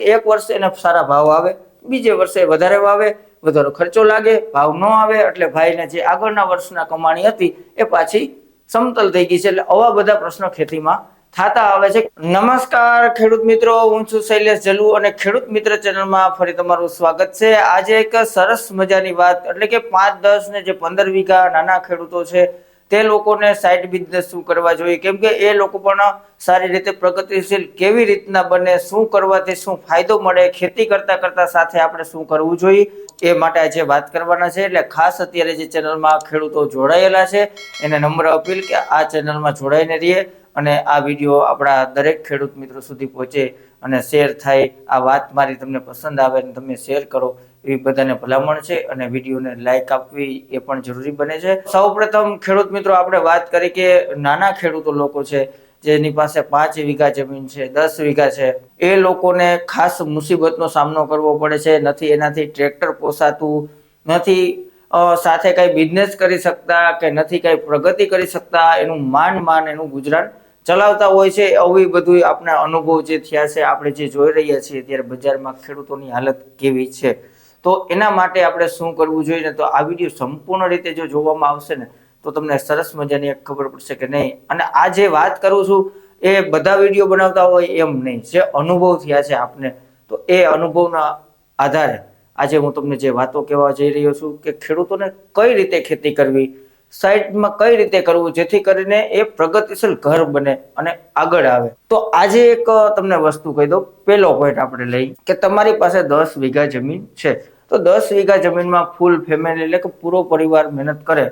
એક વર્ષે એને સારા ભાવ આવે, બીજે વર્ષે વધારે વાવે, વધારો ખર્ચો લાગે, ભાવ ન આવે, એટલે ભાઈને જે આગળના વર્ષના કમાણી હતી, એ પાછી સમતલ થઈ ગઈ છે. એટલે આવા બધા પ્રશ્નો ખેતીમાં થતા આવે છે. નમસ્કાર ખેડૂત મિત્રો, હું છું શૈલેષ જલુ અને ખેડૂત મિત્ર ચેનલમાં ફરી તમારું સ્વાગત છે. આજે એક સરસ મજાની વાત, એટલે કે પાંચ દસ ને જે પંદર વીઘા નાના ખેડૂતો છે તે લોકોને સાઇડ બિઝનેસ શું કરવા જોઈએ? કેમ કે એ લોકો પણ સારી રીતે પ્રગતિશીલ કેવી રીતના બને, શું કરવાથી શું ફાયદો મળે, ખેતી કરતા કરતા સાથે આપણે શું કરવું જોઈએ એ માટે આજે વાત કરવાના છે. એટલે ખાસ અત્યારે જે ચેનલમાં ખેડૂતો જોડાયેલા છે, એને નમ્ર અપીલ કે આ ચેનલમાં જોડાઈને રહીએ અને આ વીડિયો આપણા દરેક ખેડૂત મિત્રો સુધી પહોંચે અને શેર થાય. આ વાત મારી તમને પસંદ આવે અને તમે શેર કરો. એવી બધાને ભલામણ છે અને વિડીયોને લાઇક આપવી એ પણ જરૂરી બને છે. સૌપ્રથમ ખેડૂત મિત્રો, આપણે વાત કરી કે નાના ખેડૂતો લોકો છે, જેની પાસે પાંચ વીઘા જમીન છે, દસ વીઘા છે, એ લોકોને ખાસ મુસીબતનો સામનો કરવો પડે છે. નથી એનાથી ટ્રેક્ટર પોસાતું, નથી સાથે કંઈ બિઝનેસ કરી શકતા કે નથી કંઈ પ્રગતિ કરી શકતા, એનું માન માન એનું ગુજરાન ચલાવતા હોય છે. આવી બધું આપણા અનુભવ જે થયા છે, આપણે જે જોઈ રહ્યા છીએ, ત્યારે બજારમાં ખેડૂતોની હાલત કેવી છે? તો એના માટે આપણે શું કરવું જોઈએ ને તો આ વીડિયો સંપૂર્ણ રીતે જો જોવામાં આવશે ને તો તમને સરસ મજાની એક ખબર પડશે કે નહીં. અને આ જે વાત કરું છું એ બધા વીડિયો બનાવતા હોય એમ નહીં. જે અનુભવ થયા છે આપને, તો એ અનુભવના આધારે આજે હું તમને જે વાતો કહેવા જઈ રહ્યો છું કે ખેડૂતોને કઈ રીતે ખેતી કરવી, સાઈડમાં કઈ રીતે કરવું જેથી કરીને એ પ્રગતિશીલ ઘર બને અને આગળ આવે. તો આજે એક તમને વસ્તુ કહી દઉં. પહેલો પોઈન્ટ આપણે લઈ કે તમારી પાસે દસ વીઘા જમીન છે. તો દસ વીઘા જમીનમાં ફૂલ ફેમિલી એટલે કે પૂરો પરિવાર મહેનત કરે,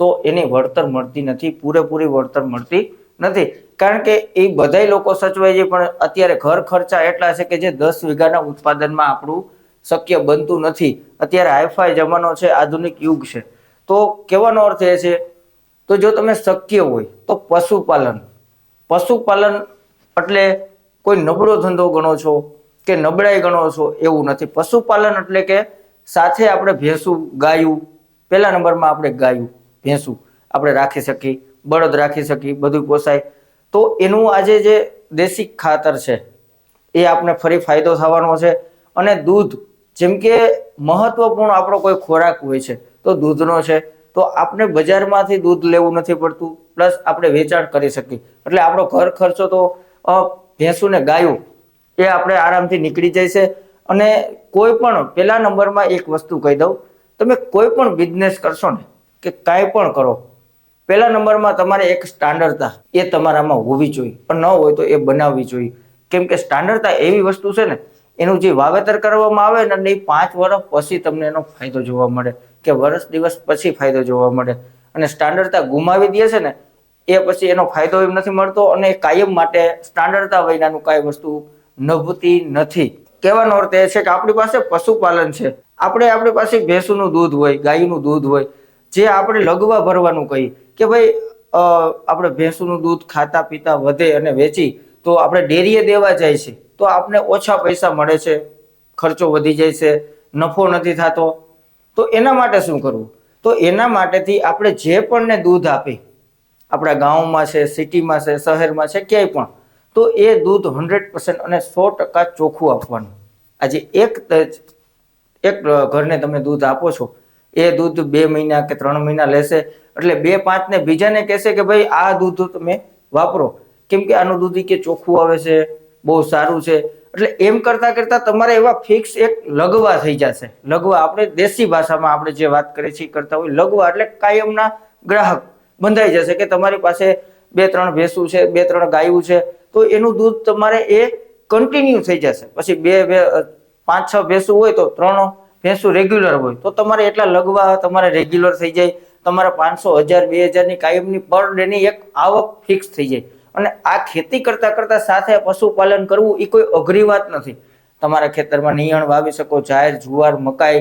તો એની વળતર મળતી નથી, પૂરેપૂરી વળતર મળતી નથી. કારણ કે એ બધાય લોકો સચવાય છે, પણ અત્યારે ઘર ખર્ચા એટલા છે કે જે દસ વીઘાના ઉત્પાદનમાં આપણું શક્ય બનતું નથી. અત્યારે હાઈફાઈ જમાનો છે, આધુનિક યુગ છે. તો કહેવાનો અર્થ એ છે, તો જો તમે શક્ય હોય, તો પશુપાલન. પશુપાલન એટલે કોઈ નબળો ધંધો ગણો છો કે નબળાઈ ગણો છો એવું નથી. પશુપાલન એટલે કે સાથે આપણે ભેંસું ગાયું. પહેલા નંબરમાં આપણે ગાયું, ભેંસું આપણે રાખી શકીએ, બળદ રાખી શકીએ, બધું પોસાય. તો એનું આજે જે દેશી ખાતર છે, એ આપણે ફરી ફાયદો થવાનો છે. અને દૂધ, જેમ કે મહત્વપૂર્ણ આપણો કોઈ ખોરાક હોય છે, તો દૂધનો છે. તો આપણે બજારમાંથી દૂધ લેવું નથી પડતું, પ્લસ આપણે વેચાણ કરી શકીએ. એટલે આપણો ઘર ખર્ચો તો ભેંસું ને ગાયું એ આપણે આરામથી નીકળી જાય છે. અને કોઈ પણ પહેલા નંબરમાં એક વસ્તુ કહી દઉં. તમે કોઈ પણ બિઝનેસ કરશો ને કે કાંઈ પણ કરો, પહેલા નંબરમાં તમારે એક સ્ટાન્ડર્ડતા એ તમારામાં હોવી જોઈએ. પણ ન હોય તો એ બનાવવી જોઈએ. કેમ કે સ્ટાન્ડર્ડતા એવી વસ્તુ છે ને, એનું જે વાવેતર કરવામાં આવે ને એ પાંચ વર્ષ પછી તમને એનો ફાયદો જોવા મળે કે વર્ષ દિવસ પછી ફાયદો જોવા મળે. અને સ્ટાન્ડર્ડતા ગુમાવી દે છે ને, એ પછી એનો ફાયદો એમ નથી મળતો અને કાયમ માટે સ્ટાન્ડર્ડતા વિનાનું કાંઈ વસ્તુ નભતી નથી. કહેવાનો અર્થ એ છે કે આપણી પાસે પશુપાલન છે. આપણે આપણી પાસે ભેંસુનું દૂધ હોય, ગાયનું દૂધ હોય, જે આપણે લગવા ભરવાનું કહીએ. કે ભાઈ આપણે ભેંસુનું દૂધ ખાતા પીતા વધે અને વેચી, તો આપણે ડેરીએ દેવા જાય છે. તો આપણે ઓછા પૈસા મળે છે, ખર્ચો વધી જાય છે, નફો નથી થતો. તો એના માટે શું કરવું? તો એના માટેથી આપણે જે પણ ને દૂધ આપી, આપણા ગામમાં છે, સિટીમાં છે, શહેરમાં છે, ક્યાંય પણ તો એ દૂધ હંડ્રેડ પર્સન્ટ અને સો ટકા ચોખ્ખું આપવાનું. આજે એક એક ઘરને તમે દૂધ આપો છો, એ દૂધ બે મહિના કે ત્રણ મહિના લેશે, એટલે બે પાંચ ને બીજાને કહેશે કે ભાઈ, આ દૂધ તમે વાપરો. કેમ કે આનું દૂધ કે ચોખ્ખું આવે છે, બહુ સારું છે. એટલે એમ કરતા કરતા તમારે એવા ફિક્સ એક લગવા થઈ જશે. લગવા આપણે દેશી ભાષામાં આપણે જે વાત કરીએ છીએ કરતા હોય, લગવા એટલે કાયમના ગ્રાહક. બંધાઈ જશે કે તમારી પાસે બે ત્રણ ભેંસું છે, બે ત્રણ ગાયું છે તો એનું દૂધ તમારે એ કન્ટિન્યુ થઈ જશે. પછી બે પાંચ, છ ભેંસું હોય તો ત્રણ ભેંસું રેગ્યુલર હોય. તો તમારે એટલા લગવા તમારે રેગ્યુલર થઈ જાય. તમારા પાંચસો હજાર, બે હજારની કાયમની પર ડેની એક આવક ફિક્સ થઈ જાય. અને આ ખેતી કરતા કરતા સાથે પશુપાલન કરવું એ કોઈ અઘરી વાત નથી. તમારા ખેતરમાં નિયણ વાવી શકો, જાહેર જુવાર, મકાઈ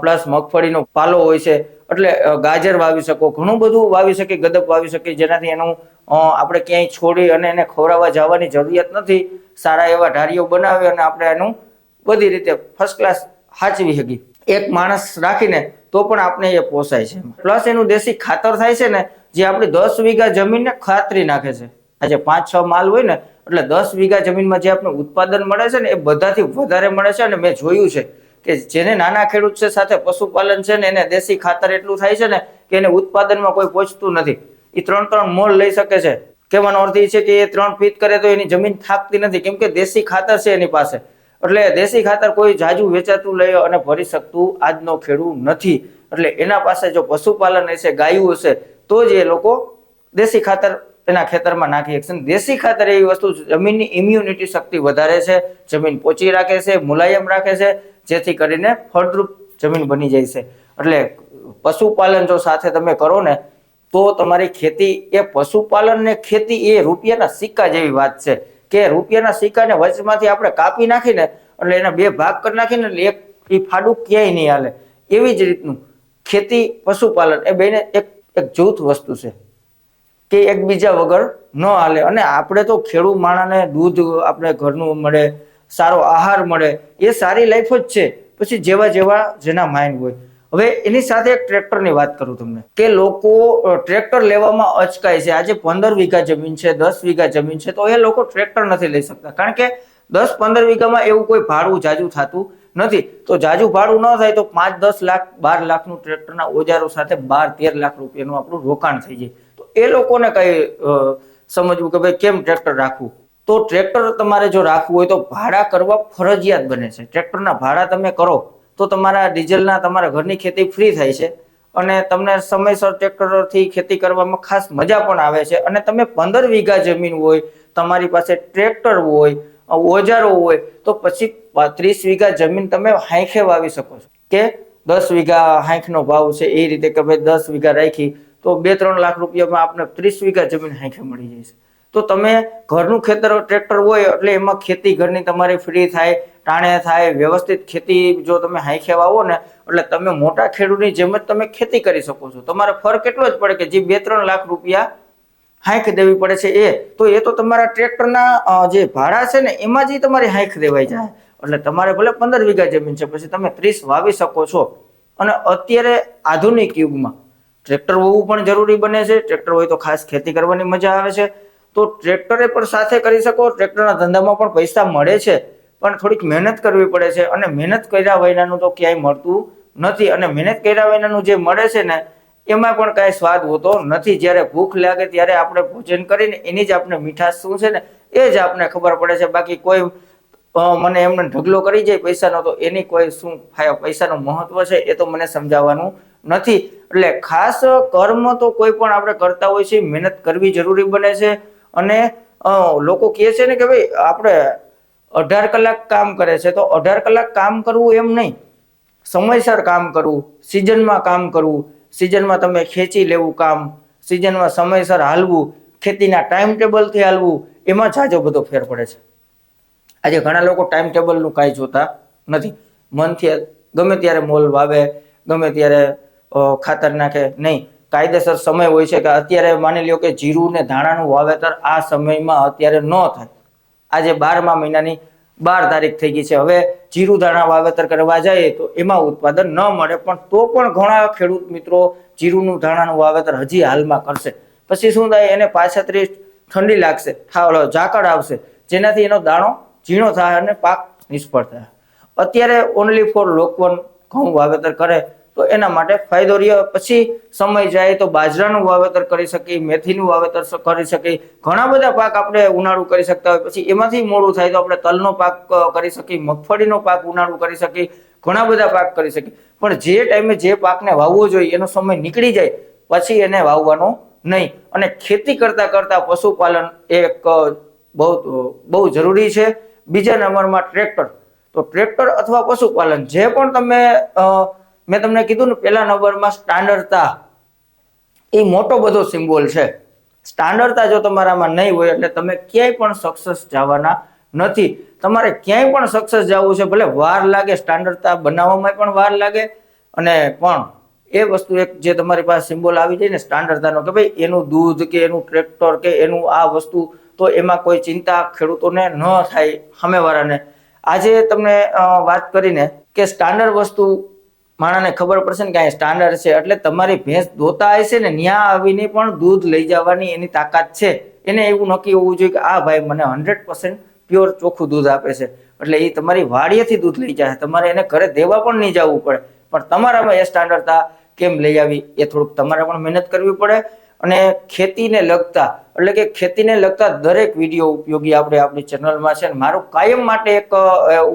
પ્લસ મગફળીનો પાલો હોય છે. એટલે ગાજર વાવી શકો, ઘણું બધું વાવી શકે ગદપ વાવી શકે, જેનાથી એનું આપણે ક્યાંય છોડી અને એને ખવડાવવા જવાની જરૂરિયાત નથી. સારા એવા ઢારીઓ બનાવી અને આપણે એનું બધી રીતે ફર્સ્ટ ક્લાસ સાચવી શકીએ. એક માણસ રાખીને તો પણ આપણે એ પોસાય છે. પ્લસ એનું દેશી ખાતર થાય છે ને, જે આપણી દસ વીઘા જમીનને ખાતરી નાખે છે. આજે પાંચ છ માલ હોય ને, એટલે દસ વીઘા જમીનમાં જે આપણે ઉત્પાદન મળે છે ને, એ બધાથી વધારે મળે છે અને મેં જોયું છે કે જેને નાના ખેડૂત છે સાથે પશુપાલન છે ને, એને દેશી ખાતર એટલું થાય છે ને, કે એને ઉત્પાદનમાં કોઈ પહોંચતું નથી. એ ત્રણ ત્રણ મોલ લઈ શકે છે. કહેવાનો અર્થ એ છે કે એ ત્રણ ફીટ કરે તો એની જમીન થાકતી નથી. કેમ કે દેશી ખાતર છે એની પાસે. એટલે દેશી ખાતર કોઈ જાજુ વેચાતું લઈ અને ભરી શકતું આજનો ખેડૂત નથી. એટલે એના પાસે જો પશુપાલન હશે, ગાયું હશે, તો જ એ લોકો દેશી ખાતર એના ખેતરમાં નાખી શકશે. દેશી ખાતર એવી વસ્તુ જમીનની ઇમ્યુનિટી શક્તિ વધારે છે, જમીન પોચી રાખે છે, મુલાયમ રાખે છે, જેથી કરીને ફળદ્રુપ જમીન બની જાય છે. એટલે પશુપાલન જો સાથે તમે કરો ને તો તમારી ખેતી એ પશુપાલન ને ખેતી એ રૂપિયાના સિક્કા જેવી વાત છે કે રૂપિયાના સિક્કાને વચમાંથી આપણે કાપી નાખીને એટલે એના બે ભાગ કરી નાખીને એટલે એક એ ફાડું ક્યાંય નહીં હાલે. એવી જ રીતનું ખેતી પશુપાલન એ બેને એક એક જૂથ વસ્તુ છે કે એકબીજા વગર ન હાલે. અને આપણે તો ખેડૂત માણાને દૂધ આપણે ઘરનું મળે, સારો આહાર મળે, એ સારી લાઈફ જ છે. પછી જેવા જેવા જેના માઇન્ડ હોય. હવે એની સાથે એક ટ્રેક્ટરની વાત કરું તમને. કે લોકો ટ્રેક્ટર લેવામાં અચકાય છે. આજે પંદર વીઘા જમીન છે, દસ વીઘા જમીન છે, તો એ લોકો ટ્રેક્ટર નથી લઈ શકતા. કારણ કે દસ પંદર વીઘામાં એવું કોઈ ભાડું જાજુ થતું નથી. તો જાજુ ભાડું ન થાય તો પાંચ, દસ લાખ, બાર લાખનું ટ્રેક્ટરના ઓજારો સાથે બાર, તેર લાખ રૂપિયાનું આપણું રોકાણ થઈ જાય. તો એ લોકોને કઈ સમજવું કે ભાઈ કેમ ટ્રેક્ટર રાખવું? તો ટ્રેક્ટર તમારે જો રાખવું હોય તો ભાડા કરવા ફરજિયાત બને છે. ટ્રેક્ટરના ભાડા તમે કરો. તો તમારા ડીઝલના તમારા ઘરની ખેતી ફ્રી થાય છે. અને તમને સમયસર ટ્રેક્ટરથી ખેતી કરવામાં ખાસ મજા પણ આવે છે. અને તમે પંદર વીઘા જમીન હોય, તમારી પાસે ટ્રેક્ટર હોય, ઓજારો હોય, તો પછી ત્રીસ વીઘા જમીન તમે હાંખે વાવી શકો છો. કે દસ વીઘા હાંખનો ભાવ છે એ રીતે કે ભાઈ દસ વીઘા રાખી, તો બે ત્રણ લાખ રૂપિયામાં આપણે ત્રીસ વીઘા જમીન હાંખે મળી જાય છે. તો તમે ઘરનું ખેતર ટ્રેક્ટર હોય એટલે એમાં ખેતી ઘરની તમારી ફ્રી થાય ટાણે થાય, વ્યવસ્થિત ખેતી જો તમે હાંખે વાવો ને, એટલે તમે મોટા ખેડૂતની જેમ જ તમે ખેતી કરી શકો છો. તમારે ફરક એટલો જ પડે કે જે બે ત્રણ લાખ રૂપિયા હાંખ દેવી પડે છે એ. તો એ તો તમારા ટ્રેક્ટરના જે ભાડા છે ને, એમાં જ તમારી હાંખ દેવાઈ જાય. એટલે તમારે ભલે પંદર વીઘા જમીન છે, પછી તમે ત્રીસ વાવી શકો છો. અને અત્યારે આધુનિક યુગમાં ટ્રેક્ટર હોવું પણ જરૂરી બને છે. ટ્રેક્ટર હોય તો ખાસ ખેતી કરવાની મજા આવે છે. તો ટ્રેક્ટરે પણ સાથે કરી શકો, ટ્રેક્ટરના ધંધામાં પણ પૈસા મળે છે. પણ થોડીક મહેનત કરવી પડે છે અને મહેનત કર્યા વિનાનું તો ક્યાંય મળતું નથી અને મહેનત કર્યા વિનાનું જે મળે છે ને, એમાં પણ કાંઈ સ્વાદ હોતો નથી. જ્યારે ભૂખ લાગે ત્યારે આપણે ભોજન કરીને એની જ આપણે મીઠાશ શું છે ને, એ જ આપણે ખબર પડે છે. બાકી કોઈ મને એમને ઢગલો કરી જાય પૈસાનો, તો એની કોઈ શું પૈસાનું મહત્વ છે એ તો મને સમજાવવાનું નથી. એટલે ખાસ કર્મ તો કોઈ પણ આપણે કરતા હોય છે, મહેનત કરવી જરૂરી બને છે. અને લોકો કહે છે ને કે ભાઈ, આપણે અઢાર કલાક કામ કરે છે તો અઢાર કલાક કામ કરવું એમ નહીં. સમયસર કામ કરવું, સિઝનમાં કામ કરવું, સિઝનમાં તમે ખેંચી લેવું કામ, સિઝનમાં સમયસર હાલવું, ખેતીના ટાઈમ ટેબલથી હાલવું, એમાં જાજો બધો ફેર પડે છે. આજે ઘણા લોકો ટાઈમ ટેબલનું કાંઈ જોતા નથી. મનથી ગમે ત્યારે મોલ વાવે, ગમે ત્યારે ખાતર નાખે, નહીં. કાયદેસર સમય હોય છે કે અત્યારે માની લ્યો કે જીરું ને ધાણાનું વાવેતર આ સમયમાં અત્યારે ન થાય. આજે બારમા મહિનાની બાર તારીખ થઈ ગઈ છે. હવે જીરું ધાણા વાવેતર કરવા જઈએ તો એમાં ઉત્પાદન ન મળે, પણ તો પણ ઘણા ખેડૂત મિત્રો જીરુંનું ધાણાનું વાવેતર હજી હાલમાં કરશે. પછી શું થાય? એને પાછત્રીસ ઠંડી લાગશે ઝાકળ આવશે, જેનાથી એનો દાણો ઝીણો થાય અને પાક નિષ્ફળ થાય. અત્યારે ઓનલી ફોર લોકવન ઘઉં વાવેતર કરે તો એના માટે ફાયદો રહ્યો પછી સમય જાય તો બાજરાનું વાવેતર કરી શકીએ, મેથીનું વાવેતર કરી શકીએ. ઘણા બધા પાક આપણે ઉનાળુ કરી શકતા હોય. પછી એમાંથી મોડું થાય તો આપણે તલનો પાક કરી શકીએ, મગફળીનો પાક ઉનાળુ કરી શકીએ, ઘણા બધા પાક કરી શકીએ. પણ જે ટાઈમે જે પાકને વાવવો જોઈએ, એનો સમય નીકળી જાય, પછી એને વાવવાનો નહીં. અને ખેતી કરતા કરતા પશુપાલન એક બહુ બહુ જરૂરી છે. બીજા નંબરમાં ટ્રેક્ટર. તો ટ્રેક્ટર અથવા પશુપાલન, જે પણ તમે મેં તમને કીધું ને, પહેલા નંબરમાં સ્ટાન્ડર્ડતા. એ મોટો બધો સિમ્બોલ છે. સ્ટાન્ડર્ડતા જો તમારામાં નહીં હોય, એટલે તમે ક્યાંય પણ સક્સેસ જવાના નથી. તમારે ક્યાંય પણ સક્સેસ જવું છે, ભલે વાર લાગે, સ્ટાન્ડર્ડતા બનાવવામાં પણ વાર લાગે. અને પણ એ વસ્તુ એક જે તમારી પાસે સિમ્બોલ આવી જાય ને, સ્ટાન્ડર્ડતાનો, કે ભાઈ એનું દૂધ કે એનું ટ્રેક્ટર કે એનું આ વસ્તુ, તો એમાં કોઈ ચિંતા ખેડૂતોને ન થાય, સામેવાળાને. આજે તમને વાત કરીને કે સ્ટાન્ડર્ડ વસ્તુ માણસને ખબર પડશે ને કે અહીંયા સ્ટાન્ડર્ડ છે. એટલે તમારી ભેંસ દોતા હશે ને ત્યાં આવીને પણ દૂધ લઈ જવાની એની તાકાત છે. એને એવું નક્કી હોવું જોઈએ કે આ ભાઈ મને હંડ્રેડ પર્સન્ટ પ્યોર ચોખ્ખું દૂધ આપે છે. એટલે એ તમારી વાડીએથી દૂધ લઈ જાય તમારે એને ઘરે દેવા પણ નહીં જવું પડે. પણ તમારામાં એ સ્ટાન્ડર્ડતા કેમ લઈ આવી, એ થોડુંક તમારે પણ મહેનત કરવી પડે. અને ખેતીને લગતા, એટલે કે ખેતીને લગતા દરેક વીડિયો ઉપયોગી આપણે આપણી ચેનલમાં છે મારું કાયમ માટે એક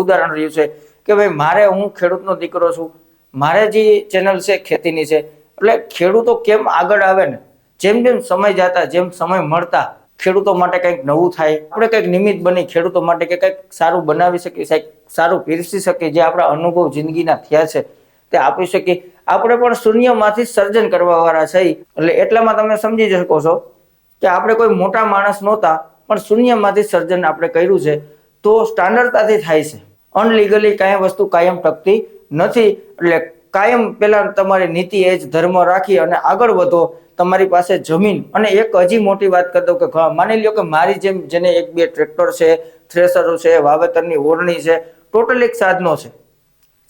ઉદાહરણ રહ્યું છે કે ભાઈ મારે હું ખેડૂતનો દીકરો છું મારે જે ચેનલ છે, ખેતીની છે, એટલે ખેડૂતો કેમ આગળ આવે ને? જેમ જેમ સમય જતા, જેમ સમય મળતા, ખેડૂતો માટે કંઈક નવું થાય. આપણે કંઈક નિમિત્ત બની ખેડૂતો માટે કે કંઈક સારું બનાવી શકીએ, કંઈક સારું પીરસી શકીએ, જે આપણા અનુભવ જિંદગીના થયા છે, તે આપી શકીએ. આપણે પણ શૂન્યમાંથી સર્જન કરવા વાળા છે એટલે એટલામાં તમે સમજી શકો છો કે આપણે કોઈ મોટા માણસ નહોતા, પણ શૂન્યમાંથી સર્જન આપણે કર્યું છે. તો સ્ટાન્ડર્ડતાથી થાય છે. અનલીગલી કાંઈ વસ્તુ કાયમ ટકતી નથી. એટલે કાયમ પેલા તમારી નીતિ એ જ ધર્મ રાખી અને આગળ વધો. તમારી પાસે જમીન. અને એક હજી મોટી વાત કરી દઉં કે માની લ્યો કે મારી જેમ જેને એક બે ટ્રેક્ટર છે થ્રેસરો છે, વાવેતરની ઓરણી છે ટોટલ એક સાધનો છે.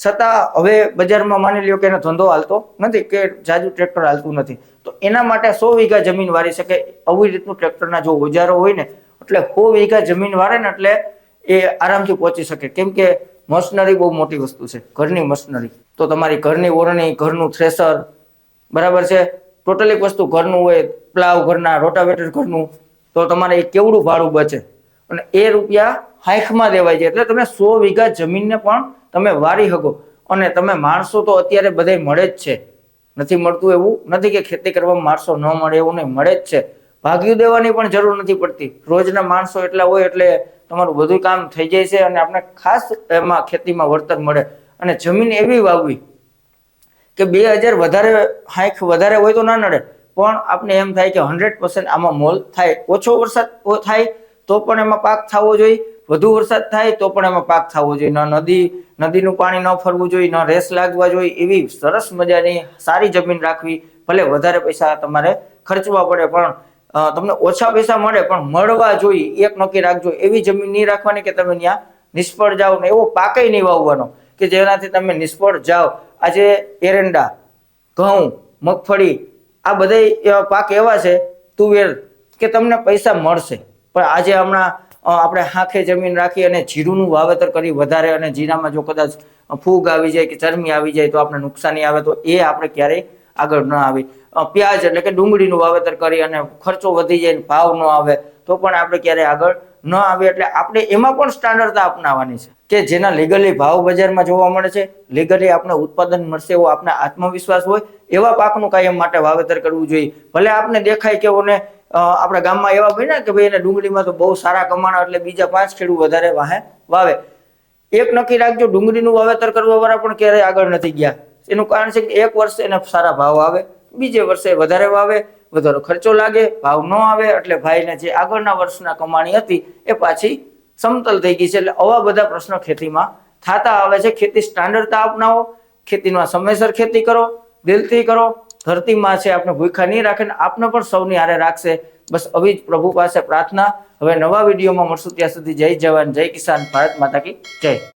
છતાં હવે બજારમાં માની લ્યો કે એનો ધંધો હાલતો નથી કે જાજુ ટ્રેક્ટર હાલતું નથી. તો એના માટે સો વીઘા જમીન વારી શકે. આવી રીતનું ટ્રેક્ટરના જો ઓજારો હોય ને, એટલે સો વીઘા જમીન વારે ને એટલે એ આરામથી પહોંચી શકે. કેમ કે મશનરી બહુ મોટી વસ્તુ છે, ઘરની મશનરી. તો તમારી ઘરની ઓરણી, ઘરનું થ્રેસર, બરાબર છે? ટોટલ એક વસ્તુ ઘરનું હોય, પ્લાવ ઘરના, રોટાવેટર ઘરનું, તો તમારે એ કેવડું ભાડું બચે? અને એ રૂપિયા હાઈખમાં દેવાય છે. એટલે તમે સો વીઘા જમીનને પણ તમે વારી શકો. અને તમે માણસો તો અત્યારે બધે મળે જ છે. નથી મળતું એવું? નથી કે ખેતી કરવામાં માણસો ન મળે, એવું નહીં, મળે જ છે. ભાગ્યું દેવાની પણ જરૂર નથી પડતી. રોજના માણસો એટલા હોય એટલે તમારું બધું કામ થઈ જાય છે અને આપણે ખાસ એમાં ખેતીમાં વળતર મળે. અને જમીન એવી વાવવી કે બે હજાર વધારે હાઈક વધારે હોય તો ના નડે. પણ આપણે એમ થાય કે હંડ્રેડ પર્સન્ટ આમાં મોલ થાય. ઓછો વરસાદ થાય તો પણ એમાં પાક થવો જોઈએ. વધુ વરસાદ થાય તો પણ એમાં પાક થવો જોઈએ. ન નદી, નદીનું પાણી ન ફરવું જોઈએ, ન રેસ લાગવા જોઈએ. એવી સરસ મજાની સારી જમીન રાખવી. ભલે વધારે પૈસા તમારે ખર્ચવા પડે પણ તમને ઓછા પૈસા મળે, પણ મળવા જોઈએ. એક નક્કી રાખજો. એવી જમીન નહીં રાખવાની કે તમે ત્યાં નિષ્ફળ જાઓ ને એવો પાકય નહીં વાવવાનો કે જેનાથી તમે નિષ્ફળ જાઓ. આજે એરંડા, ઘઉં, મગફળી, આ બધા પાક એવા છે, તુવેર, કે તમને પૈસા મળશે. પણ આજે હમણાં આપણે હાંખે જમીન રાખી અને જીરુંનું વાવેતર કરી વધારે અને જીરામાં જો કદાચ ફૂગ આવી જાય કે ચરમી આવી જાય તો આપણે નુકસાની આવે તો એ આપણે ક્યારેય આગળ ન આવી. પ્યાજ એટલે કે ડુંગળીનું વાવેતર કરી અને ખર્ચો વધી જાય ભાવ ન આવે, તો પણ આપણે ક્યારેય આગળ ન આવે એટલે આપણે એમાં પણ સ્ટાન્ડર્ડતા અપનાવવાની છે કે જેના લીગલી ભાવ બજારમાં જોવા મળે છે લીગલી આપણે ઉત્પાદન મળશે એવો આપણે આત્મવિશ્વાસ હોય, એવા પાકનું કાયમ માટે વાવેતર કરવું જોઈએ. ભલે આપને દેખાય કે ઓને આપણા ગામમાં એવા બન્યા કે ભાઈ એને ડુંગળીમાં તો બહુ સારા કમાણા એટલે બીજા પાંચ ખેડૂત વધારે વાહે વાવે. એક નક્કી રાખજો, ડુંગળીનું વાવેતર કરવા વાળા પણ ક્યારેય આગળ નથી ગયા. એનું કારણ છે કે એક વર્ષ એને સારા ભાવ આવે. બીજે વર્ષે વધારે વાવે, વધારો ખર્ચો લાગે, ભાવ ન આવે, એટલે ભાઈને જે આગળના વર્ષના કમાણી હતી એ પાછી સમતલ થઈ ગઈ છે. એટલે આવા બધા પ્રશ્નો ખેતીમાં થતા આવે છે. ખેતી સ્ટાન્ડર્ડતા અપનાવો, ખેતીમાં સમયસર ખેતી કરો, દિલથી કરો. ધરતીમાં છે આપણે ભૂખા નહીં રાખે ને આપને પણ સૌની હારે રાખશે. બસ આવી જ પ્રભુ પાસે પ્રાર્થના. હવે નવા વિડીયોમાં મળશું ત્યાં સુધી જય જવાન, જય કિસાન, ભારત માતા કી જય.